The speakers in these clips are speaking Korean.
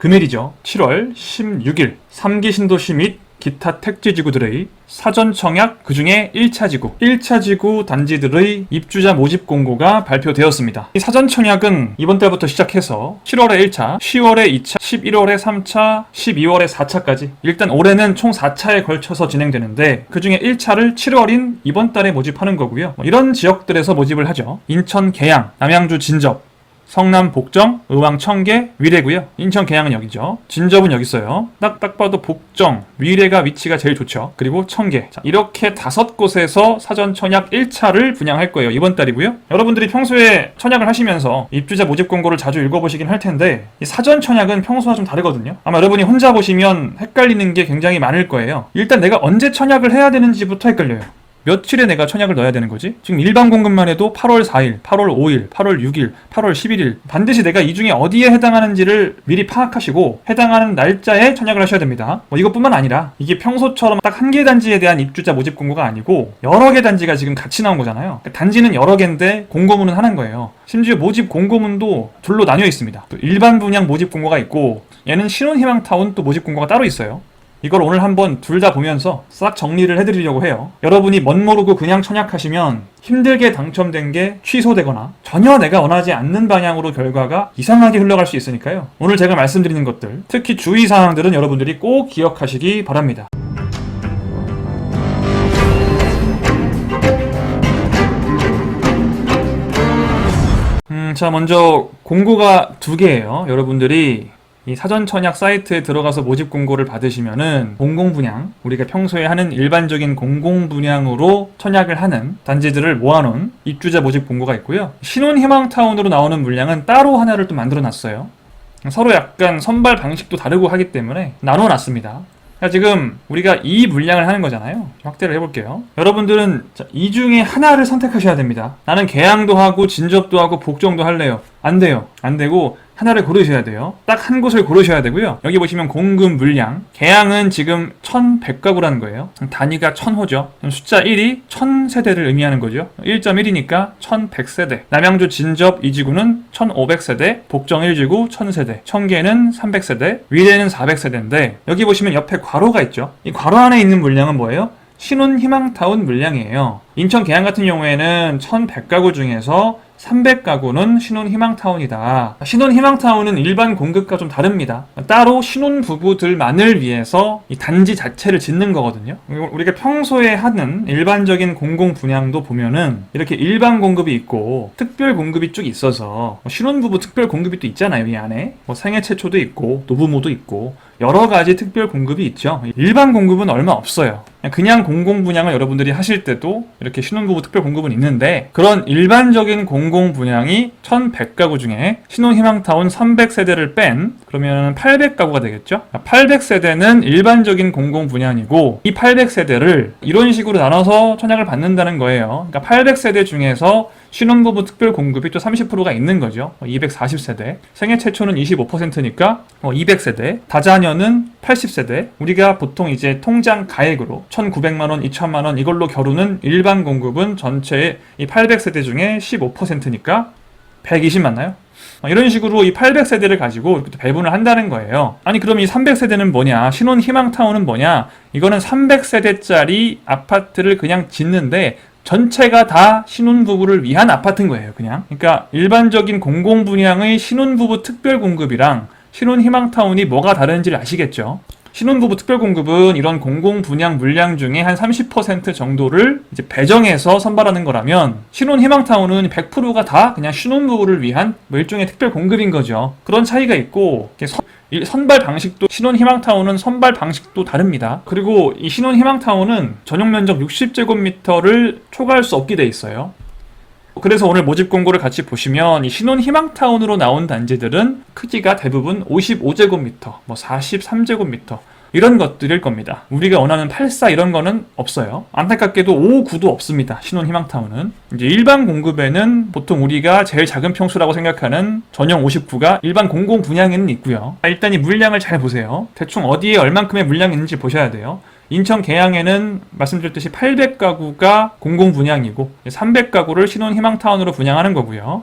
금일이죠. 7월 16일 3기 신도시 및 기타 택지 지구들의 사전 청약 그중에 1차 지구, 1차 지구 단지들의 입주자 모집 공고가 발표되었습니다. 이 사전 청약은 이번 달부터 시작해서 7월에 1차, 10월에 2차, 11월에 3차, 12월에 4차까지 일단 올해는 총 4차에 걸쳐서 진행되는데 그중에 1차를 7월인 이번 달에 모집하는 거고요. 뭐 이런 지역들에서 모집을 하죠. 인천 계양, 남양주 진접, 성남 복정, 의왕 청계, 위례고요. 인천 계양은 여기죠. 진접은 여기 있어요. 딱 딱 봐도 복정, 위례가 위치가 제일 좋죠. 그리고 청계. 자, 이렇게 다섯 곳에서 사전 청약 1차를 분양할 거예요. 이번 달이고요. 여러분들이 평소에 청약을 하시면서 입주자 모집 공고를 자주 읽어보시긴 할 텐데 이 사전 청약은 평소와 좀 다르거든요. 아마 여러분이 혼자 보시면 헷갈리는 게 굉장히 많을 거예요. 일단 내가 언제 청약을 해야 되는지부터 헷갈려요. 며칠에 내가 청약을 넣어야 되는 거지? 지금 일반 공급만 해도 8월 4일, 8월 5일, 8월 6일, 8월 11일 반드시 내가 이 중에 어디에 해당하는지를 미리 파악하시고 해당하는 날짜에 청약을 하셔야 됩니다. 뭐 이것뿐만 아니라 이게 평소처럼 딱 한 개 단지에 대한 입주자 모집 공고가 아니고 여러 개 단지가 지금 같이 나온 거잖아요. 그러니까 단지는 여러 개인데 공고문은 하는 거예요. 심지어 모집 공고문도 둘로 나뉘어 있습니다. 또 일반 분양 모집 공고가 있고 얘는 신혼희망타운 또 모집 공고가 따로 있어요. 이걸 오늘 한번 둘 다 보면서 싹 정리를 해드리려고 해요. 여러분이 멋 모르고 그냥 청약하시면 힘들게 당첨된 게 취소되거나 전혀 내가 원하지 않는 방향으로 결과가 이상하게 흘러갈 수 있으니까요. 오늘 제가 말씀드리는 것들, 특히 주의사항들은 여러분들이 꼭 기억하시기 바랍니다. 음, 자, 먼저 공고가 두 개예요. 여러분들이 이 사전 청약 사이트에 들어가서 모집 공고를 받으시면은 공공 분양, 우리가 평소에 하는 일반적인 공공 분양으로 청약을 하는 단지들을 모아놓은 입주자 모집 공고가 있고요. 신혼 희망 타운으로 나오는 물량은 따로 하나를 또 만들어 놨어요. 서로 약간 선발 방식도 다르고 하기 때문에 나눠 놨습니다. 자, 지금 우리가 이 물량을 하는 거잖아요. 확대를 해볼게요. 여러분들은 자, 이 중에 하나를 선택하셔야 됩니다. 나는 계양도 하고 진접도 하고 복정도 할래요. 안 돼요. 안 되고 하나를 고르셔야 돼요. 딱 한 곳을 고르셔야 되고요. 여기 보시면 공급 물량. 계양은 지금 1100가구라는 거예요. 단위가 1000호죠. 숫자 1이 1000세대를 의미하는 거죠. 1.1이니까 1100세대. 남양주 진접 2지구는 1500세대, 복정 1지구 1000세대, 청계는 300세대, 위례는 400세대인데 여기 보시면 옆에 괄호가 있죠. 이 괄호 안에 있는 물량은 뭐예요? 신혼 희망타운 물량이에요. 인천 계양 같은 경우에는 1100가구 중에서 300가구는 신혼 희망타운이다. 신혼 희망타운은 일반 공급과 좀 다릅니다. 따로 신혼 부부들만을 위해서 이 단지 자체를 짓는 거거든요. 우리가 평소에 하는 일반적인 공공 분양도 보면은 이렇게 일반 공급이 있고 특별 공급이 쭉 있어서 신혼 부부 특별 공급이 또 있잖아요. 이 안에 뭐 생애 최초도 있고 노부모도 있고 여러 가지 특별 공급이 있죠. 일반 공급은 얼마 없어요. 그냥 공공 분양을 여러분들이 하실 때도 이렇게 신혼부부 특별 공급은 있는데 그런 일반적인 공공 분양이 1100가구 중에 신혼희망타운 300세대를 뺀 그러면 800가구가 되겠죠? 800세대는 일반적인 공공 분양이고 이 800세대를 이런 식으로 나눠서 청약을 받는다는 거예요. 그러니까 800세대 중에서 신혼부부 특별 공급이 또 30%가 있는 거죠. 240세대. 생애 최초는 25%니까 200세대. 다자녀는 80세대. 우리가 보통 이제 통장 가액으로 1,900만 원, 2,000만 원 이걸로 겨루는 일반 공급은 전체의 이 800세대 중에 15%니까 120 맞나요? 이런 식으로 이 800세대를 가지고 배분을 한다는 거예요. 아니 그럼 이 300세대는 뭐냐? 신혼 희망타운은 뭐냐? 이거는 300세대짜리 아파트를 그냥 짓는데 전체가 다 신혼부부를 위한 아파트인 거예요, 그냥. 그러니까 일반적인 공공분양의 신혼부부 특별공급이랑 신혼희망타운이 뭐가 다른지를 아시겠죠? 신혼부부 특별공급은 이런 공공 분양 물량 중에 한 30% 정도를 이제 배정해서 선발하는 거라면 신혼 희망타운은 100%가 다 그냥 신혼부부를 위한 뭐 일종의 특별공급인 거죠. 그런 차이가 있고 이 선발 방식도 신혼 희망타운은 선발 방식도 다릅니다. 그리고 이 신혼 희망타운은 전용 면적 60제곱미터를 초과할 수 없게 돼 있어요. 그래서 오늘 모집 공고를 같이 보시면 이 신혼 희망타운으로 나온 단지들은 크기가 대부분 55제곱미터, 뭐 43제곱미터 이런 것들일 겁니다. 우리가 원하는 84 이런 거는 없어요. 안타깝게도 5, 9도 없습니다. 신혼 희망타운은. 이제 일반 공급에는 보통 우리가 제일 작은 평수라고 생각하는 전용 59가 일반 공공 분양에는 있고요. 일단 이 물량을 잘 보세요. 대충 어디에 얼만큼의 물량이 있는지 보셔야 돼요. 인천 계양에는 말씀드렸듯이 800가구가 공공 분양이고 300가구를 신혼 희망타운으로 분양하는 거고요.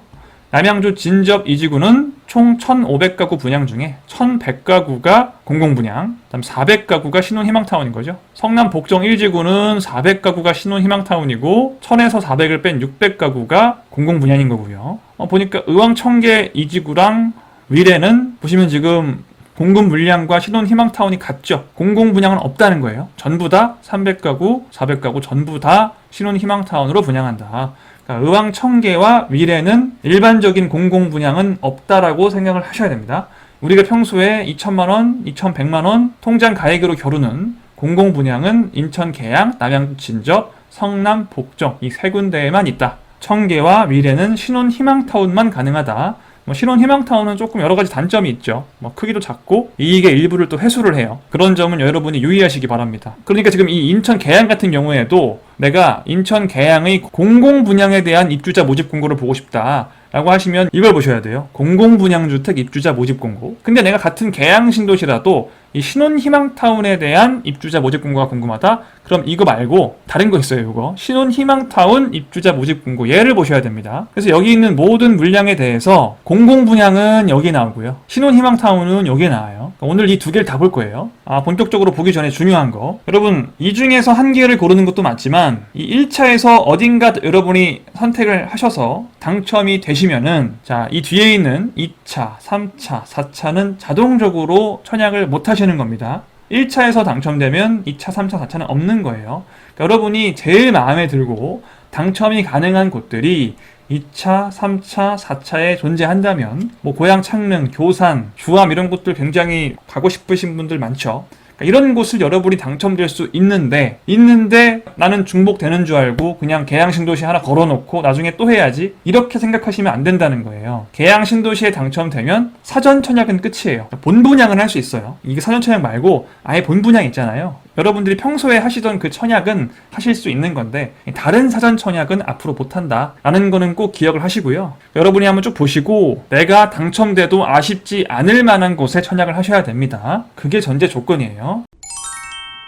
남양주 진접 이지구는 총 1,500가구 분양 중에 1,100가구가 공공분양, 그다음 400가구가 신혼희망타운인 거죠. 성남 복정 1지구는 400가구가 신혼희망타운이고 1,000에서 400을 뺀 600가구가 공공분양인 거고요. 어, 보니까 의왕 청계 이지구랑 위례는 보시면 지금 공급 물량과 신혼 희망타운이 같죠. 공공 분양은 없다는 거예요. 전부 다 300가구, 400가구 전부 다 신혼 희망타운으로 분양한다. 그러니까 의왕 청계와 위례는 일반적인 공공 분양은 없다라고 생각을 하셔야 됩니다. 우리가 평소에 2천만 원, 2,100만 원 통장 가액으로 겨루는 공공 분양은 인천 계양, 남양주 진접, 성남 복정 이 세 군데에만 있다. 청계와 위례는 신혼 희망타운만 가능하다. 뭐 신혼 희망타운은 조금 여러 가지 단점이 있죠. 뭐 크기도 작고 이익의 일부를 또 회수를 해요. 그런 점은 여러분이 유의하시기 바랍니다. 그러니까 지금 이 인천 계양 같은 경우에도 내가 인천 계양의 공공 분양에 대한 입주자 모집 공고를 보고 싶다. 라고 하시면 이걸 보셔야 돼요. 공공분양주택 입주자 모집 공고. 근데 내가 같은 계양 신도시라도 이 신혼 희망타운에 대한 입주자 모집 공고가 궁금하다? 그럼 이거 말고 다른 거 있어요, 이거. 신혼 희망타운 입주자 모집 공고. 얘를 보셔야 됩니다. 그래서 여기 있는 모든 물량에 대해서 공공분양은 여기 나오고요. 신혼 희망타운은 여기에 나와요. 그러니까 오늘 이 두 개를 다 볼 거예요. 아, 본격적으로 보기 전에 중요한 거. 여러분, 이 중에서 한 개를 고르는 것도 맞지만 이 1차에서 어딘가 여러분이 선택을 하셔서 당첨이 되시면은 자, 이 뒤에 있는 2차, 3차, 4차는 자동적으로 청약을 못 하시는 겁니다. 1차에서 당첨되면 2차, 3차, 4차는 없는 거예요. 그러니까 여러분이 제일 마음에 들고 당첨이 가능한 곳들이 2차, 3차, 4차에 존재한다면 뭐 고향 창릉, 교산, 주암 이런 곳들 굉장히 가고 싶으신 분들 많죠. 그러니까 이런 곳을 여러분이 당첨될 수 있는데 있는데 나는 중복되는 줄 알고 그냥 계양 신도시 하나 걸어놓고 나중에 또 해야지 이렇게 생각하시면 안 된다는 거예요. 계양 신도시에 당첨되면 사전 청약은 끝이에요. 본 분양은 할 수 있어요. 이게 사전 청약 말고 아예 본 분양 있잖아요. 여러분들이 평소에 하시던 그 청약은 하실 수 있는 건데 다른 사전 청약은 앞으로 못한다 라는 거는 꼭 기억을 하시고요 여러분이 한번 쭉 보시고 내가 당첨돼도 아쉽지 않을 만한 곳에 청약을 하셔야 됩니다 그게 전제 조건이에요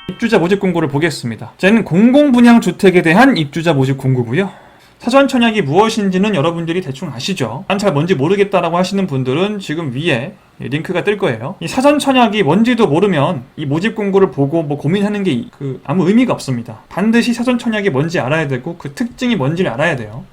입주자 모집 공고를 보겠습니다 쟤는 공공분양 주택에 대한 입주자 모집 공고고요 사전 청약이 무엇인지는 여러분들이 대충 아시죠? 난 잘 뭔지 모르겠다라고 하시는 분들은 지금 위에 링크가 뜰 거예요. 이 사전 청약이 뭔지도 모르면 이 모집 공고를 보고 뭐 고민하는 게 그 아무 의미가 없습니다. 반드시 사전 청약이 뭔지 알아야 되고 그 특징이 뭔지를 알아야 돼요.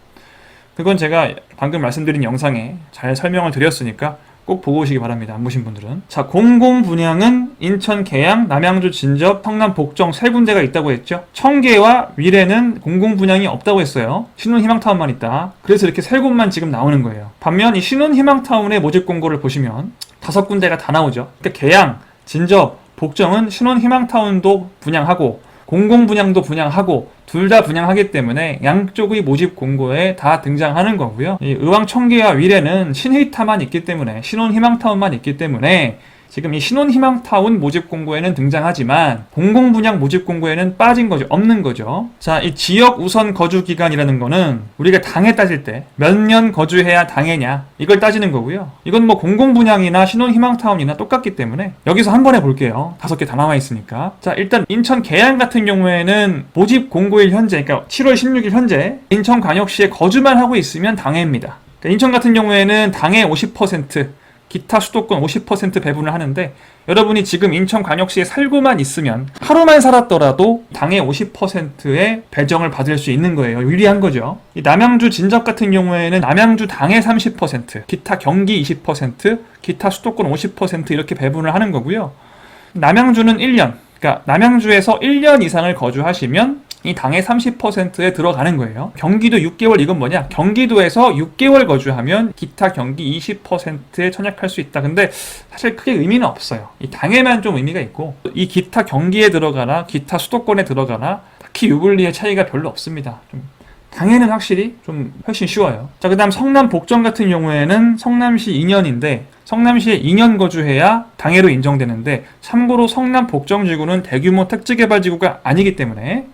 그건 제가 방금 말씀드린 영상에 잘 설명을 드렸으니까 꼭 보고 오시기 바랍니다. 안 보신 분들은. 자, 공공 분양은 인천 계양, 남양주 진접, 성남 복정 세 군데가 있다고 했죠. 청계와 위례는 공공 분양이 없다고 했어요. 신혼 희망타운만 있다. 그래서 이렇게 세 곳만 지금 나오는 거예요. 반면 이 신혼 희망타운의 모집 공고를 보시면 다섯 군데가 다 나오죠. 그러니까 계양, 진접, 복정은 신혼 희망타운도 분양하고 공공 분양도 분양하고 둘 다 분양하기 때문에 양쪽의 모집 공고에 다 등장하는 거고요. 이 의왕 청계와 위례는 신의타만 있기 때문에 신혼 희망타운만 있기 때문에 지금 이 신혼희망타운 모집 공고에는 등장하지만 공공분양 모집 공고에는 빠진 거죠. 없는 거죠. 자, 이 지역 우선 거주 기간이라는 거는 우리가 당해 따질 때 몇 년 거주해야 당해냐 이걸 따지는 거고요. 이건 뭐 공공분양이나 신혼희망타운이나 똑같기 때문에 여기서 한 번에 볼게요. 다섯 개다 나와 있으니까. 자, 일단 인천 계양 같은 경우에는 모집 공고일 현재, 그러니까 7월 16일 현재 인천광역시에 거주만 하고 있으면 당해입니다. 그러니까 인천 같은 경우에는 당해 50% 기타 수도권 50% 배분을 하는데 여러분이 지금 인천광역시에 살고만 있으면 하루만 살았더라도 당의 50%의 배정을 받을 수 있는 거예요. 유리한 거죠. 이 남양주 진접 같은 경우에는 남양주 당의 30%, 기타 경기 20%, 기타 수도권 50% 이렇게 배분을 하는 거고요. 남양주는 1년, 그러니까 남양주에서 1년 이상을 거주하시면 이 당의 30%에 들어가는 거예요. 경기도 6개월 이건 뭐냐? 경기도에서 6개월 거주하면 기타 경기 20%에 청약할 수 있다. 근데 사실 크게 의미는 없어요. 이 당에만 좀 의미가 있고 이 기타 경기에 들어가나 기타 수도권에 들어가나 딱히 유불리의 차이가 별로 없습니다. 좀 당에는 확실히 좀 훨씬 쉬워요. 자, 그 다음 성남 복정 같은 경우에는 성남시 2년인데 성남시에 2년 거주해야 당해로 인정되는데 참고로 성남 복정지구는 대규모 택지개발지구가 아니기 때문에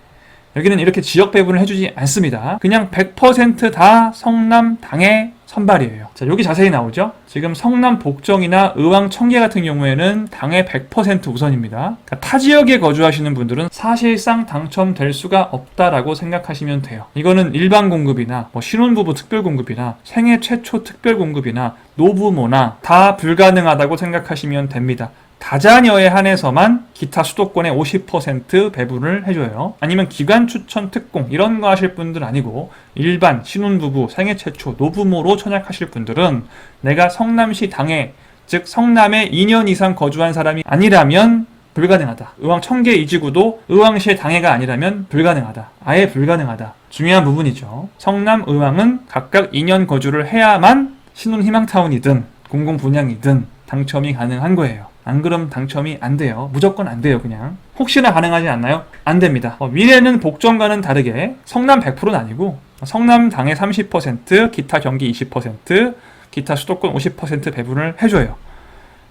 여기는 이렇게 지역 배분을 해주지 않습니다. 그냥 100%다 성남 당에 선발이에요. 자, 여기 자세히 나오죠? 지금 성남 복정이나 의왕 청계 같은 경우에는 당의 100% 우선입니다. 그러니까 타 지역에 거주하시는 분들은 사실상 당첨될 수가 없다라고 생각하시면 돼요. 이거는 일반 공급이나 뭐 신혼부부 특별 공급이나 생애 최초 특별 공급이나 노부모나 다 불가능하다고 생각하시면 됩니다. 다자녀에 한해서만 기타 수도권의 50% 배분을 해줘요. 아니면 기관 추천 특공 이런 거 하실 분들 아니고 일반 신혼부부 생애 최초 노부모로 청약하실 분들은 내가 성남시 당에 즉 성남에 2년 이상 거주한 사람이 아니라면 불가능하다. 의왕 청계 이지구도 의왕시의 당해가 아니라면 불가능하다. 아예 불가능하다. 중요한 부분이죠. 성남 의왕은 각각 2년 거주를 해야만 신혼 희망타운이든 공공 분양이든 당첨이 가능한 거예요. 안 그럼 당첨이 안 돼요. 무조건 안 돼요, 그냥. 혹시나 가능하지 않나요? 안 됩니다. 어, 미래는 복정과는 다르게 성남 100%는 아니고 성남 당의 30%, 기타 경기 20%, 기타 수도권 50% 배분을 해줘요.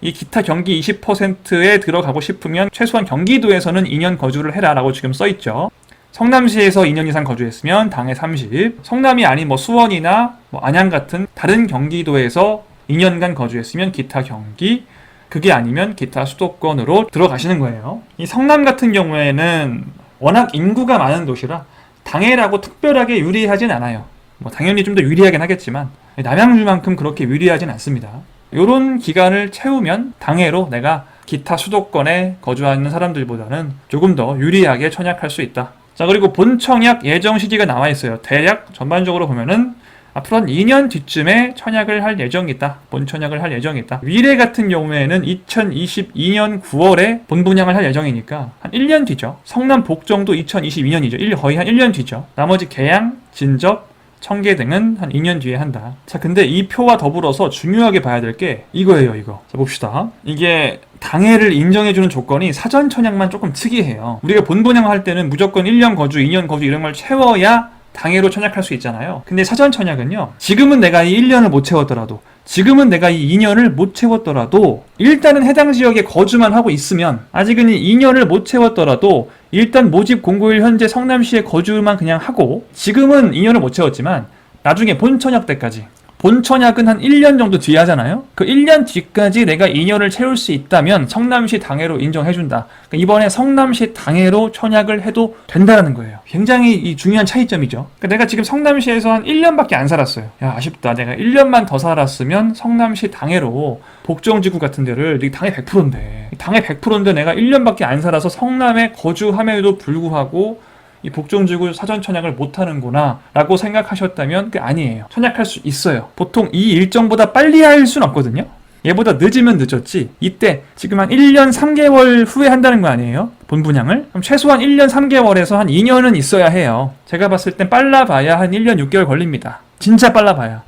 이 기타 경기 20%에 들어가고 싶으면 최소한 경기도에서는 2년 거주를 해라라고 지금 써 있죠. 성남시에서 2년 이상 거주했으면 당의 30, 성남이 아닌 뭐 수원이나 뭐 안양 같은 다른 경기도에서 2년간 거주했으면 기타 경기, 그게 아니면 기타 수도권으로 들어가시는 거예요. 이 성남 같은 경우에는 워낙 인구가 많은 도시라 당해라고 특별하게 유리하진 않아요. 뭐 당연히 좀 더 유리하긴 하겠지만 남양주만큼 그렇게 유리하진 않습니다. 요런 기간을 채우면 당해로 내가 기타 수도권에 거주하는 사람들보다는 조금 더 유리하게 청약할 수 있다. 자 그리고 본청약 예정 시기가 나와 있어요. 대략 전반적으로 보면은 앞으로 한 2년 뒤쯤에 청약을 할 예정이다. 본청약을 할 예정이다. 위례 같은 경우에는 2022년 9월에 본 분양을 할 예정이니까 한 1년 뒤죠. 성남 복정도 2022년이죠. 거의 한 1년 뒤죠. 나머지 계양, 진접, 청계 등은 한 2년 뒤에 한다. 자, 근데 이 표와 더불어서 중요하게 봐야 될 게 이거예요, 이거. 자, 봅시다. 이게 당해를 인정해주는 조건이 사전 청약만 조금 특이해요. 우리가 본분양 할 때는 무조건 1년 거주, 2년 거주 이런 걸 채워야 당해로 청약할 수 있잖아요. 근데 사전 청약은요. 지금은 내가 이 1년을 못 채웠더라도 지금은 내가 이 2년을 못 채웠더라도 일단은 해당 지역에 거주만 하고 있으면 아직은 이 2년을 못 채웠더라도 일단 모집 공고일 현재 성남시에 거주만 그냥 하고 지금은 2년을 못 채웠지만 나중에 본청약 때까지 본청약은 한 1년 정도 뒤에 하잖아요. 그 1년 뒤까지 내가 2년을 채울 수 있다면 성남시 당해로 인정해준다. 그러니까 이번에 성남시 당해로 청약을 해도 된다는 거예요. 굉장히 이 중요한 차이점이죠. 그러니까 내가 지금 성남시에서 한 1년밖에 안 살았어요. 야 아쉽다. 내가 1년만 더 살았으면 성남시 당해로 복정지구 같은 데를 이게 당해 100%인데 당해 100%인데 내가 1년밖에 안 살아서 성남에 거주함에도 불구하고 이 복종지구 사전 청약을 못 하는구나 라고 생각하셨다면 그 아니에요. 청약할 수 있어요. 보통 이 일정보다 빨리 할 수는 없거든요. 얘보다 늦으면 늦었지. 이때 지금 한 1년 3개월 후에 한다는 거 아니에요? 본 분양을? 그럼 최소한 1년 3개월에서 한 2년은 있어야 해요. 제가 봤을 땐 빨라 봐야 한 1년 6개월 걸립니다. 진짜 빨라 봐야.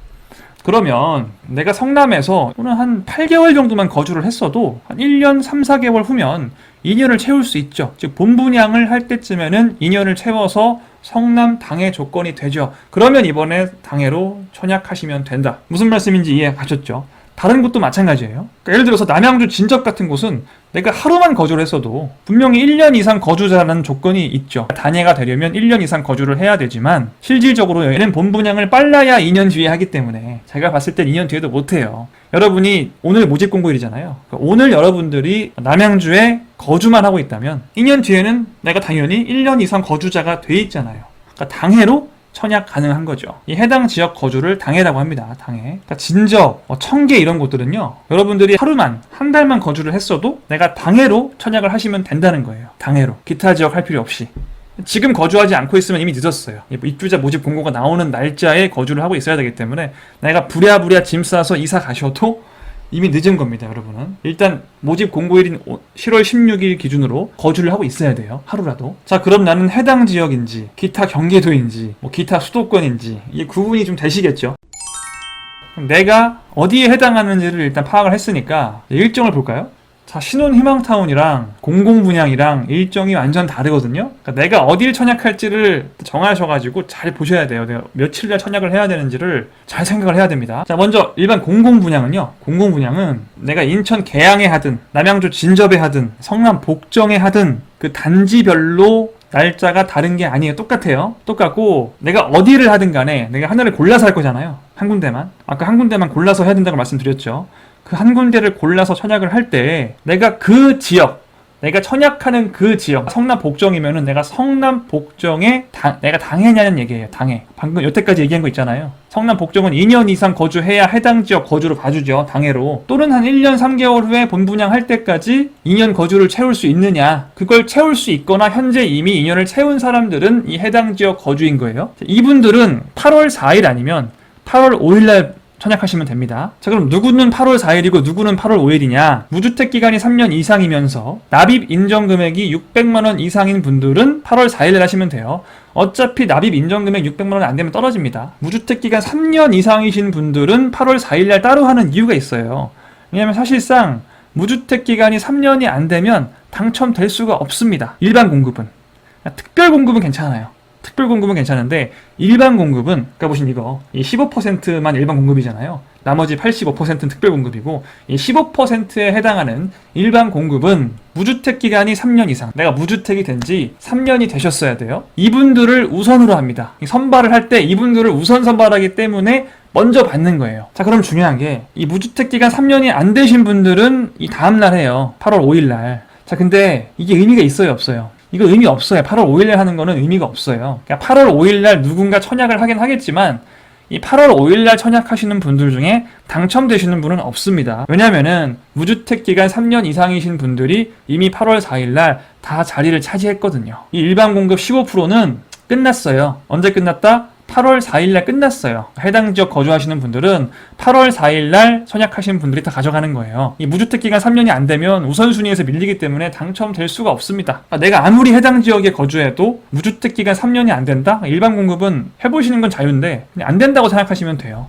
그러면 내가 성남에서 또는 한 8개월 정도만 거주를 했어도 한 1년 3, 4개월 후면 2년을 채울 수 있죠. 즉 본분양을 할 때쯤에는 2년을 채워서 성남 당해 조건이 되죠. 그러면 이번에 당해로 청약하시면 된다. 무슨 말씀인지 이해 가셨죠? 다른 곳도 마찬가지예요. 그러니까 예를 들어서 남양주 진접 같은 곳은 내가 하루만 거주를 했어도 분명히 1년 이상 거주자라는 조건이 있죠. 단예가 되려면 1년 이상 거주를 해야 되지만 실질적으로 얘는 본분양을 빨라야 2년 뒤에 하기 때문에 제가 봤을 땐 2년 뒤에도 못해요. 여러분이 오늘 모집 공고일이잖아요. 그러니까 오늘 여러분들이 남양주에 거주만 하고 있다면 2년 뒤에는 내가 당연히 1년 이상 거주자가 돼 있잖아요. 그러니까 당해로 청약 가능한 거죠. 이 해당 지역 거주를 당해라고 합니다. 당해. 그러니까 진저, 뭐 청계 이런 곳들은요. 여러분들이 하루만 한 달만 거주를 했어도 내가 당해로 청약을 하시면 된다는 거예요. 당해로. 기타 지역 할 필요 없이. 지금 거주하지 않고 있으면 이미 늦었어요. 입주자 모집 공고가 나오는 날짜에 거주를 하고 있어야 되기 때문에 내가 부랴부랴 짐 싸서 이사 가셔도 이미 늦은 겁니다, 여러분은. 일단 모집 공고일인 10월 16일 기준으로 거주를 하고 있어야 돼요. 하루라도. 자, 그럼 나는 해당 지역인지, 기타 경계도인지, 뭐 기타 수도권인지 이게 구분이 좀 되시겠죠? 내가 어디에 해당하는지를 일단 파악을 했으니까 일정을 볼까요? 자, 신혼 희망타운이랑 공공분양이랑 일정이 완전 다르거든요. 그러니까 내가 어딜 천약할지를 정하셔가지고 잘 보셔야 돼요. 내가 며칠날 천약을 해야 되는지를 잘 생각을 해야 됩니다. 자, 먼저 일반 공공분양은요. 공공분양은 내가 인천 계양에 하든, 남양주 진접에 하든, 성남 복정에 하든 그 단지별로 날짜가 다른 게 아니에요. 똑같아요. 똑같고 내가 어디를 하든 간에 내가 하나를 골라서 할 거잖아요. 한 군데만. 아까 한 군데만 골라서 해야 된다고 말씀드렸죠. 그 한 군데를 골라서 천약을 할 때 내가 그 지역 내가 천약하는 그 지역 성남 복정이면은 내가 성남 복정에 당- 내가 당해냐는 얘기예요. 당해. 방금 여태까지 얘기한 거 있잖아요. 성남 복정은 2년 이상 거주해야 해당 지역 거주로 봐주죠. 당해로. 또는 한 1년 3개월 후에 본분양할 때까지 2년 거주를 채울 수 있느냐. 그걸 채울 수 있거나 현재 이미 2년을 채운 사람들은 이 해당 지역 거주인 거예요. 이분들은 8월 4일 아니면 8월 5일 날 청약하시면 됩니다. 자, 그럼 누구는 8월 4일이고 누구는 8월 5일이냐? 무주택 기간이 3년 이상이면서 납입 인정 금액이 600만 원 이상인 분들은 8월 4일에 하시면 돼요. 어차피 납입 인정 금액 600만 원 안 되면 떨어집니다. 무주택 기간 3년 이상이신 분들은 8월 4일 날 따로 하는 이유가 있어요. 왜냐면 사실상 무주택 기간이 3년이 안 되면 당첨될 수가 없습니다. 일반 공급은. 특별 공급은 괜찮아요. 특별 공급은 괜찮은데 일반 공급은 아까 보신 이거 이 15%만 일반 공급이잖아요. 나머지 85%는 특별 공급이고 이 15%에 해당하는 일반 공급은 무주택 기간이 3년 이상 내가 무주택이 된 지 3년이 되셨어야 돼요. 이분들을 우선으로 합니다. 이 선발을 할 때 이분들을 우선 선발하기 때문에 먼저 받는 거예요. 자, 그럼 중요한 게 이 무주택 기간 3년이 안 되신 분들은 이 다음 날 해요. 8월 5일 날. 자, 근데 이게 의미가 있어요, 없어요? 이거 의미 없어요. 8월 5일날 하는 거는 의미가 없어요. 그러니까 8월 5일날 누군가 천약을 하긴 하겠지만 이 8월 5일날 천약하시는 분들 중에 당첨되시는 분은 없습니다. 왜냐면은 무주택 기간 3년 이상이신 분들이 이미 8월 4일날 다 자리를 차지했거든요. 이 일반 공급 15%는 끝났어요. 언제 끝났다? 8월 4일날 끝났어요. 해당 지역 거주하시는 분들은 8월 4일날 선약하신 분들이 다 가져가는 거예요. 이 무주택 기간 3년이 안 되면 우선순위에서 밀리기 때문에 당첨될 수가 없습니다. 그러니까 내가 아무리 해당 지역에 거주해도 무주택 기간 3년이 안 된다? 일반 공급은 해보시는 건 자유인데 안 된다고 생각하시면 돼요.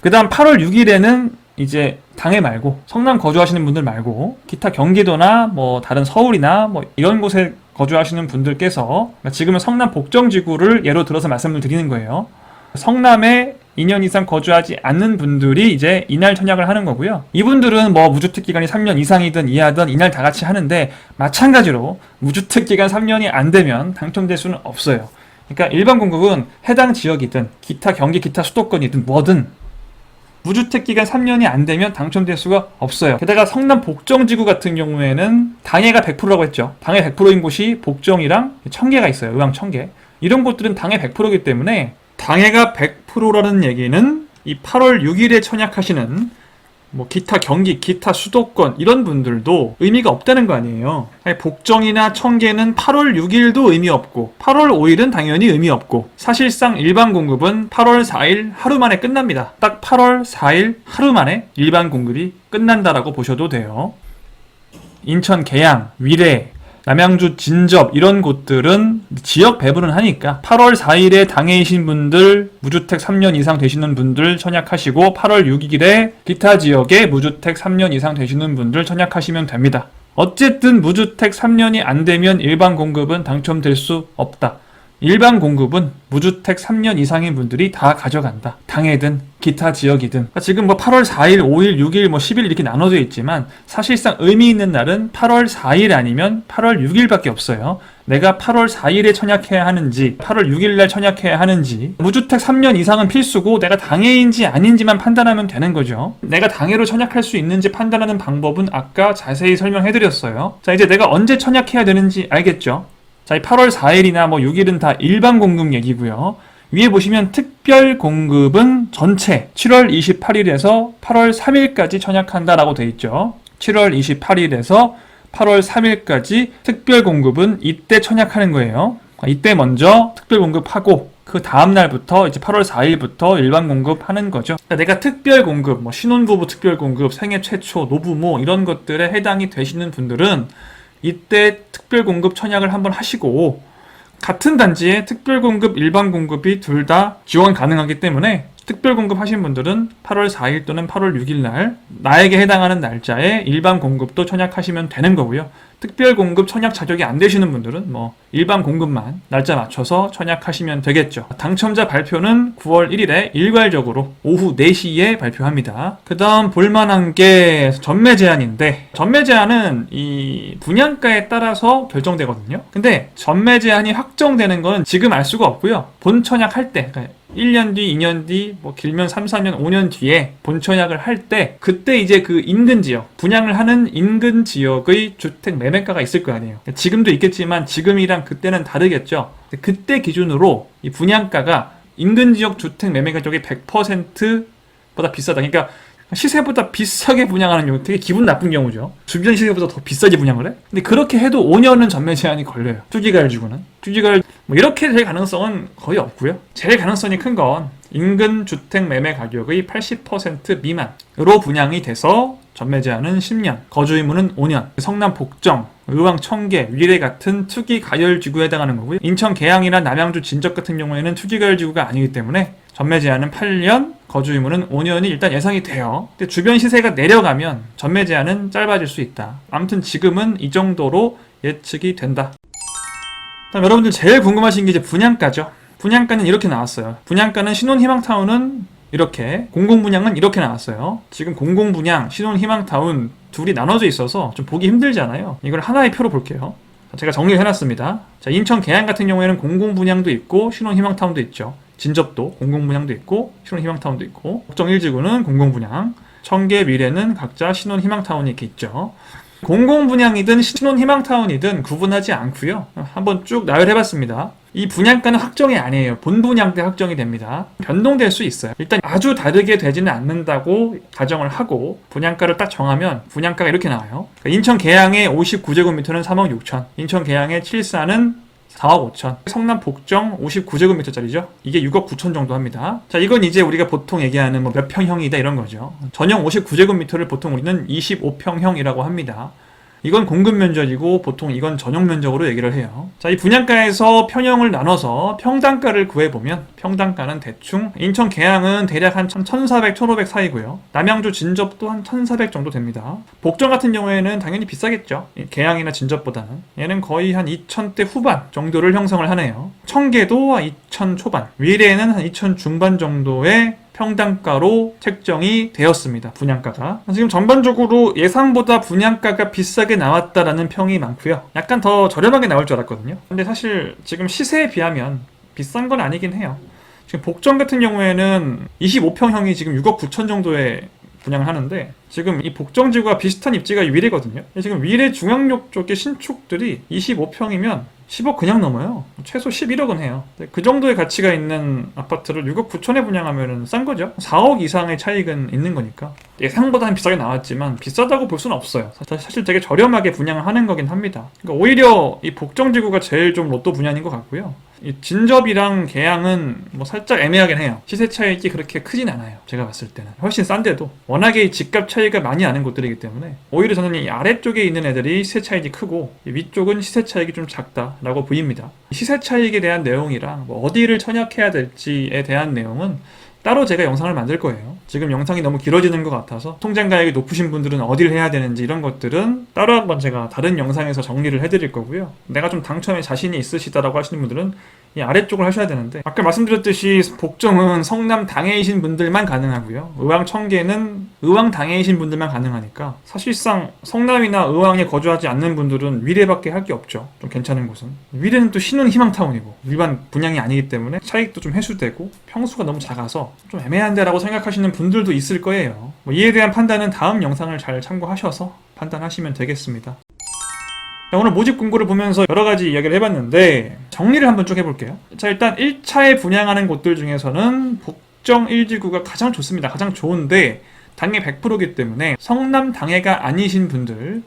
그 다음 8월 6일에는 이제 당해 말고 성남 거주하시는 분들 말고 기타 경기도나 뭐 다른 서울이나 뭐 이런 곳에 거주하시는 분들께서 지금은 성남 복정지구를 예로 들어서 말씀을 드리는 거예요. 성남에 2년 이상 거주하지 않는 분들이 이제 이날 천약을 하는 거고요. 이분들은 뭐 무주택 기간이 3년 이상이든 이하든 이날 다 같이 하는데 마찬가지로 무주택 기간 3년이 안 되면 당첨될 수는 없어요. 그러니까 일반 공급은 해당 지역이든 기타 경기 기타 수도권이든 뭐든 무주택 기간 3년이 안 되면 당첨될 수가 없어요. 게다가 성남 복정지구 같은 경우에는 당해가 100%라고 했죠. 당해 100%인 곳이 복정이랑 청계가 있어요. 의왕 청계. 이런 곳들은 당해 100%이기 때문에 당해가 100%라는 얘기는 이 8월 6일에 청약하시는 뭐 기타 경기, 기타 수도권 이런 분들도 의미가 없다는 거 아니에요. 아니, 복정이나 청계는 8월 6일도 의미 없고 8월 5일은 당연히 의미 없고 사실상 일반 공급은 8월 4일 하루 만에 끝납니다. 딱 8월 4일 하루 만에 일반 공급이 끝난다라고 보셔도 돼요. 인천 계양, 위례, 남양주 진접 이런 곳들은 지역 배분은 하니까 8월 4일에 당해이신 분들 무주택 3년 이상 되시는 분들 청약하시고 8월 6일에 기타 지역에 무주택 3년 이상 되시는 분들 청약하시면 됩니다. 어쨌든 무주택 3년이 안 되면 일반 공급은 당첨될 수 없다. 일반 공급은 무주택 3년 이상인 분들이 다 가져간다. 당해든 기타 지역이든. 그러니까 지금 뭐 8월 4일, 5일, 6일, 뭐 10일 이렇게 나눠져 있지만 사실상 의미 있는 날은 8월 4일 아니면 8월 6일밖에 없어요. 내가 8월 4일에 청약해야 하는지, 8월 6일 날 청약해야 하는지, 무주택 3년 이상은 필수고 내가 당해인지 아닌지만 판단하면 되는 거죠. 내가 당해로 청약할 수 있는지 판단하는 방법은 아까 자세히 설명해드렸어요. 자, 이제 내가 언제 청약해야 되는지 알겠죠? 자, 이 8월 4일이나 뭐 6일은 다 일반 공급 얘기고요. 위에 보시면 특별 공급은 전체 7월 28일에서 8월 3일까지 청약한다라고 돼 있죠. 7월 28일에서 8월 3일까지 특별 공급은 이때 청약하는 거예요. 이때 먼저 특별 공급하고 그 다음 날부터 이제 8월 4일부터 일반 공급하는 거죠. 그러니까 내가 특별 공급, 뭐 신혼부부 특별 공급, 생애 최초, 노부모 이런 것들에 해당이 되시는 분들은 이때 특별 공급 청약을 한번 하시고 같은 단지에 특별 공급, 일반 공급이 둘 다 지원 가능하기 때문에 특별 공급 하신 분들은 8월 4일 또는 8월 6일 날 나에게 해당하는 날짜에 일반 공급도 청약하시면 되는 거고요. 특별 공급 청약 자격이 안 되시는 분들은 뭐 일반 공급만 날짜 맞춰서 청약하시면 되겠죠. 당첨자 발표는 9월 1일에 일괄적으로 오후 4시에 발표합니다. 그 다음 볼만한 게 전매 제한인데 전매 제한은 이 분양가에 따라서 결정되거든요. 근데 전매 제한이 확정되는 건 지금 알 수가 없고요. 본 청약할 때 그러니까 1년 뒤, 2년 뒤, 뭐 길면 3, 4년, 5년 뒤에 본청약을 할 때 그때 이제 그 인근 지역, 분양을 하는 인근 지역의 주택 매매가가 있을 거 아니에요. 지금도 있겠지만 지금이랑 그때는 다르겠죠. 그때 기준으로 이 분양가가 인근 지역 주택 매매 가격이 100%보다 비싸다. 그러니까 시세보다 비싸게 분양하는 경우 되게 기분 나쁜 경우죠. 주변 시세보다 더 비싸게 분양을 해? 근데 그렇게 해도 5년은 전매 제한이 걸려요. 투기가를 주고는. 투기가를 뭐 이렇게 될 가능성은 거의 없고요. 제일 가능성이 큰 건 인근 주택 매매 가격의 80% 미만으로 분양이 돼서 전매 제한은 10년, 거주 의무는 5년, 성남 복정, 의왕 청계, 위례 같은 투기 가열 지구에 해당하는 거고요. 인천 계양이나 남양주 진적 같은 경우에는 투기 가열 지구가 아니기 때문에 전매 제한은 8년, 거주 의무는 5년이 일단 예상이 돼요. 근데 주변 시세가 내려가면 전매 제한은 짧아질 수 있다. 아무튼 지금은 이 정도로 예측이 된다. 다음 여러분들 제일 궁금하신 게 이제 분양가죠. 분양가는 이렇게 나왔어요. 분양가는 신혼희망타운은 이렇게 공공분양은 이렇게 나왔어요. 지금 공공분양, 신혼희망타운 둘이 나눠져 있어서 좀 보기 힘들잖아요. 이걸 하나의 표로 볼게요. 자, 제가 정리를 해놨습니다. 자, 인천 계양 같은 경우에는 공공분양도 있고 신혼희망타운도 있죠. 진접도 공공분양도 있고 신혼희망타운도 있고 걱정 1지구는 공공분양 청계 미래는 각자 신혼희망타운이 이렇게 있죠. 공공분양이든 신혼희망타운이든 구분하지 않고요. 한번 쭉 나열해봤습니다. 이 분양가는 확정이 아니에요. 본분양 때 확정이 됩니다. 변동될 수 있어요. 일단 아주 다르게 되지는 않는다고 가정을 하고 분양가를 딱 정하면 분양가가 이렇게 나와요. 그러니까 인천 계양의 59제곱미터는 3억 6천, 인천 계양의 74는 4억 5천. 성남 복정 59제곱미터짜리죠. 이게 6억 9천 정도 합니다. 자, 이건 이제 우리가 보통 얘기하는 뭐 몇 평형이다 이런 거죠. 전용 59제곱미터를 보통 우리는 25평형이라고 합니다. 이건 공급 면적이고 보통 이건 전용 면적으로 얘기를 해요. 자, 이 분양가에서 편형을 나눠서 평당가를 구해보면 평당가는 대충 인천 계양은 대략 한 1,400, 1,500 사이고요. 남양주 진접도 한 1,400 정도 됩니다. 복정 같은 경우에는 당연히 비싸겠죠. 이 계양이나 진접보다는. 얘는 거의 한 2,000대 후반 정도를 형성을 하네요. 청계도 2,000 초반, 위례는 한 2,000 중반 정도의 평당가로 책정이 되었습니다. 분양가가. 지금 전반적으로 예상보다 분양가가 비싸게 나왔다라는 평이 많고요. 약간 더 저렴하게 나올 줄 알았거든요. 근데 사실 지금 시세에 비하면 비싼 건 아니긴 해요. 지금 복정 같은 경우에는 25평형이 지금 6억 9천 정도에 분양을 하는데 지금 이 복정지구가 비슷한 입지가 위례거든요. 지금 위례 중앙역 쪽의 신축들이 25평이면 10억 그냥 넘어요. 최소 11억은 해요. 그 정도의 가치가 있는 아파트를 6억 9천에 분양하면 싼 거죠. 4억 이상의 차익은 있는 거니까. 예상보다는 비싸게 나왔지만 비싸다고 볼 수는 없어요. 사실 되게 저렴하게 분양을 하는 거긴 합니다. 그러니까 오히려 이 복정지구가 제일 좀 로또 분야인 것 같고요. 이 진접이랑 계양은 뭐 살짝 애매하긴 해요. 시세 차익이 그렇게 크진 않아요. 제가 봤을 때는. 훨씬 싼데도 워낙에 이 집값 차이가 많이 나는 곳들이기 때문에 오히려 저는 이 아래쪽에 있는 애들이 시세 차익이 크고 이 위쪽은 시세 차익이 좀 작다 라고 보입니다. 시세 차익에 대한 내용이랑 뭐 어디를 청약해야 될지에 대한 내용은 따로 제가 영상을 만들 거예요. 지금 영상이 너무 길어지는 것 같아서 통장 가액이 높으신 분들은 어디를 해야 되는지 이런 것들은 따로 한번 제가 다른 영상에서 정리를 해드릴 거고요. 내가 좀 당첨에 자신이 있으시다라고 하시는 분들은 이 아래쪽을 하셔야 되는데 아까 말씀드렸듯이 복정은 성남 당해이신 분들만 가능하고요. 의왕 청계는 의왕 당해이신 분들만 가능하니까 사실상 성남이나 의왕에 거주하지 않는 분들은 위례밖에 할 게 없죠. 좀 괜찮은 곳은 위례는 또 신혼 희망타운이고 일반 분양이 아니기 때문에 차익도 좀 해소되고 평수가 너무 작아서 좀 애매한데라고 생각하시는 분들도 있을 거예요. 뭐 이에 대한 판단은 다음 영상을 잘 참고하셔서 판단하시면 되겠습니다. 자, 오늘 모집 공고를 보면서 여러 가지 이야기를 해봤는데 정리를 한번 쭉 해볼게요. 자 일단 1차에 분양하는 곳들 중에서는 복정 1지구가 가장 좋습니다. 가장 좋은데 당해 100%이기 때문에 성남 당해가 아니신 분들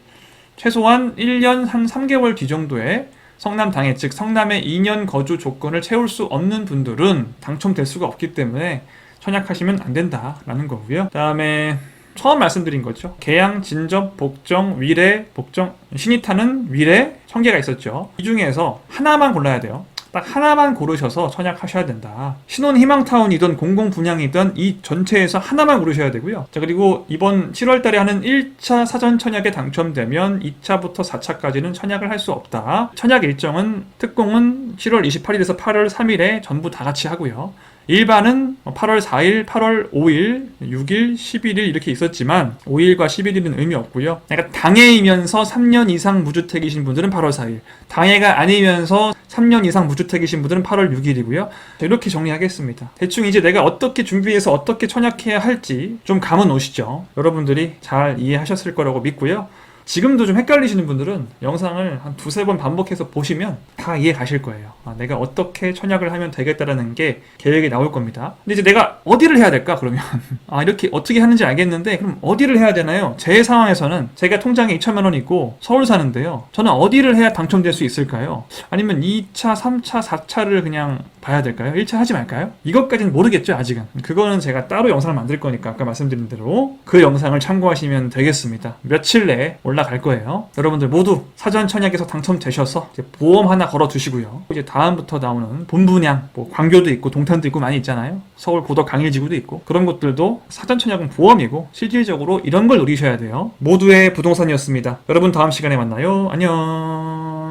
최소한 1년 한 3개월 뒤 정도에 성남 당해 즉 성남의 2년 거주 조건을 채울 수 없는 분들은 당첨될 수가 없기 때문에 청약하시면 안 된다라는 거고요. 그다음에 처음 말씀드린 거죠. 계양, 진접, 복정, 위례, 복정, 신이타는 위례, 청계가 있었죠. 이 중에서 하나만 골라야 돼요. 딱 하나만 고르셔서 청약하셔야 된다. 신혼 희망타운이든 공공 분양이든 이 전체에서 하나만 고르셔야 되고요. 자 그리고 이번 7월 달에 하는 1차 사전 청약에 당첨되면 2차부터 4차까지는 청약을 할 수 없다. 청약 일정은 특공은 7월 28일에서 8월 3일에 전부 다 같이 하고요. 일반은 8월 4일, 8월 5일, 6일, 11일 이렇게 있었지만 5일과 11일은 의미 없고요. 그러니까 당해이면서 3년 이상 무주택이신 분들은 8월 4일, 당해가 아니면서 3년 이상 무주택이신 분들은 8월 6일이고요. 이렇게 정리하겠습니다. 대충 이제 내가 어떻게 준비해서 어떻게 청약해야 할지 좀 감은 오시죠. 여러분들이 잘 이해하셨을 거라고 믿고요. 지금도 좀 헷갈리시는 분들은 영상을 한 두세 번 반복해서 보시면 다 이해 가실 거예요. 아, 내가 어떻게 천약을 하면 되겠다라는 게 계획이 나올 겁니다. 근데 이제 내가 어디를 해야 될까, 그러면? 아, 이렇게 어떻게 하는지 알겠는데, 그럼 어디를 해야 되나요? 제 상황에서는 제가 통장에 2천만 원 있고 서울 사는데요. 저는 어디를 해야 당첨될 수 있을까요? 아니면 2차, 3차, 4차를 그냥 봐야 될까요? 1차 하지 말까요? 이것까지는 모르겠죠, 아직은. 그거는 제가 따로 영상을 만들 거니까 아까 말씀드린 대로 그 영상을 참고하시면 되겠습니다. 며칠 내에 올 라갈 거예요. 여러분들 모두 사전 청약에서 당첨되셔서 보험 하나 걸어 두시고요. 이제 다음부터 나오는 본분양, 뭐 광교도 있고 동탄도 있고 많이 있잖아요. 서울 고덕 강일지구도 있고 그런 것들도 사전 청약은 보험이고 실질적으로 이런 걸 노리셔야 돼요. 모두의 부동산이었습니다. 여러분 다음 시간에 만나요. 안녕.